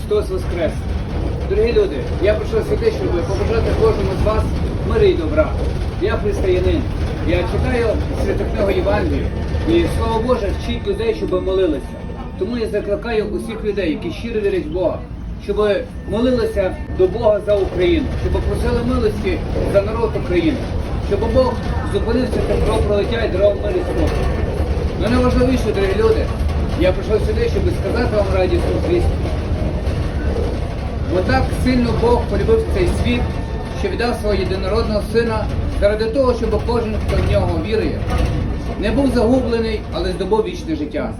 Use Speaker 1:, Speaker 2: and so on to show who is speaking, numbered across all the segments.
Speaker 1: Христос Воскрес! Дорогі люди, я прийшов сюди, щоб побажати кожному з вас мири і добра. Я християнин. Я читаю святу книгу Євангелію, і слово Боже вчить людей, щоб молилися. Тому я закликаю усіх людей, які щиро вірять в Бога, щоб молилися до Бога за Україну, щоб просили милості за народ України, щоб Бог зупинився та кровопролиття і дарував мир і спокій. Ну найважливіше, дорогі люди, я прийшов сюди, щоб сказати вам радісну звістку. Бо так сильно Бог полюбив цей світ, що віддав свого єдинородного сина заради того, щоб кожен, хто в нього вірує, не був загублений, але здобув вічне життя.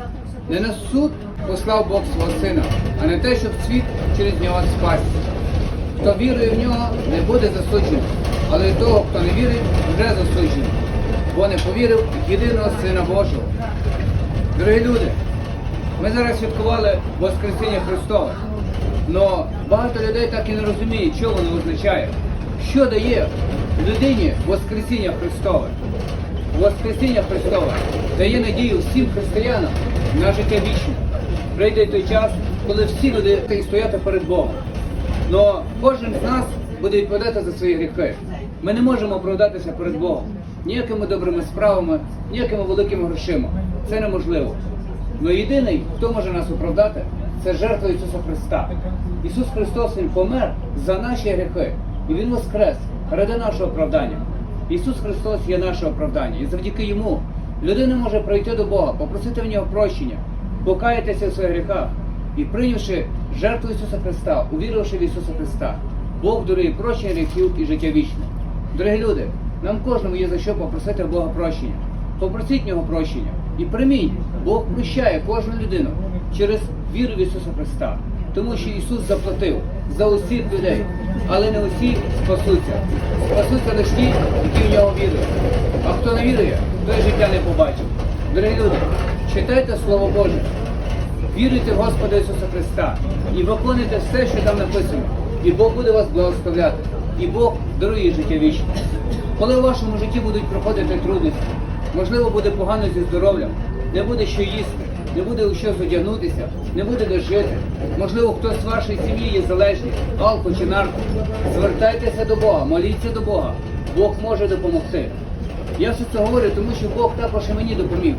Speaker 1: Не на суд послав Бог свого сина, а не те, щоб світ через нього спасся. Хто вірує в нього, не буде засуджений, але й того, хто не вірить, вже засуджений, бо не повірив в єдиного Сина Божого. Дорогі люди, ми зараз святкували Воскресіння Христове. Но багато людей так і не розуміють, що воно означає. Що дає людині Воскресіння Христове? Воскресіння Христове дає надію всім християнам на життя вічне. Прийде той час, коли всі люди стояти перед Богом. Но кожен з нас буде відповідати за свої гріхи. Ми не можемо оправдатися перед Богом ніякими добрими справами, ніякими великими грошима. Це неможливо. Но єдиний, хто може нас оправдати, це жертва Ісуса Христа. Ісус Христос Він помер за наші гріхи. І Він воскрес ради нашого оправдання. Ісус Христос є наше оправдання. І завдяки Йому людина може прийти до Бога, попросити в нього прощення, покаятися в своїх гріхах і прийнявши жертву Ісуса Христа, увіривши в Ісуса Христа, Бог дарує прощення гріхів і життя вічне. Дорогі люди, нам кожному є за що попросити Бога прощення. Попросіть нього прощення і прийміть, Бог прощає кожну людину через віру в Ісуса Христа. Тому що Ісус заплатив за усіх людей, але не усі спасуться. Спасуться лише ті, які в нього вірують. А хто не вірує, той життя не побачить. Дорогі люди, читайте Слово Боже, віруйте в Господа Ісуса Христа і виконуйте все, що там написано. І Бог буде вас благословляти. І Бог дарує життя вічне. Коли у вашому житті будуть проходити трудності, можливо, буде погано зі здоров'ям, не буде що їсти, не буде у що задягнутися, не буде де жити. Можливо, хтось з вашої сім'ї є залежний, алко чи нарко. Звертайтеся до Бога, моліться до Бога. Бог може допомогти. Я все це говорю, тому що Бог також і мені допоміг.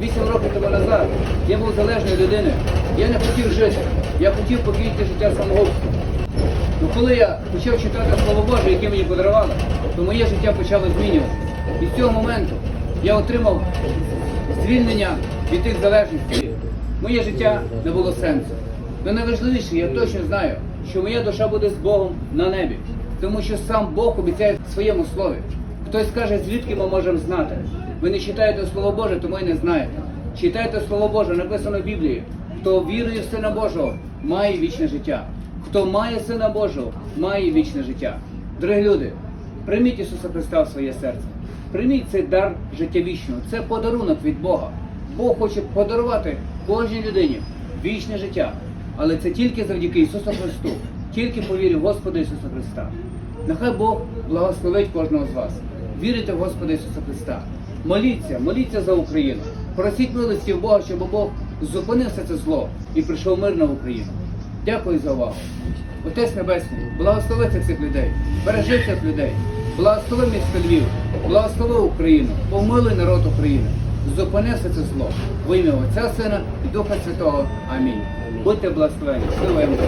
Speaker 1: Вісім років тому назад я був залежною людиною. Я не хотів жити. Я хотів покинути життя самогубством. Ну коли я почав читати Слово Боже, яке мені подарували, то моє життя почало змінюватися. І з цього моменту я отримав звільнення від тих залежностей. Моє життя не було сенсу. Але найважливіше, я точно знаю, що моя душа буде з Богом на небі, тому що сам Бог обіцяє в своєму слові. Хтось скаже, звідки ми можемо знати. Ви не читаєте Слово Боже, тому і не знаєте. Читайте Слово Боже, написано в Біблії. Хто вірує в Сина Божого, має вічне життя. Хто має Сина Божого, має вічне життя. Дорогі люди, прийміть Ісуса Христа в своє серце. Прийміть цей дар життя вічного. Це подарунок від Бога. Бог хоче подарувати кожній людині вічне життя. Але це тільки завдяки Ісусу Христу, тільки по вірі Господа Ісуса Христа. Нехай Бог благословить кожного з вас. Вірите в Господа Ісуса Христа. Моліться, моліться за Україну. Просіть милості в Бога, щоб Бог зупинив все це зло і прийшов мир на Україну. Дякую за увагу. Отець Небесний, благослови цих людей, бережи цих людей, благослови місто Львів, благослови Україну, помилуй народ України, зупини це зло. В ім'я Отця Сина і Духа Святого. Амінь. Будьте благословені. Слава Богу.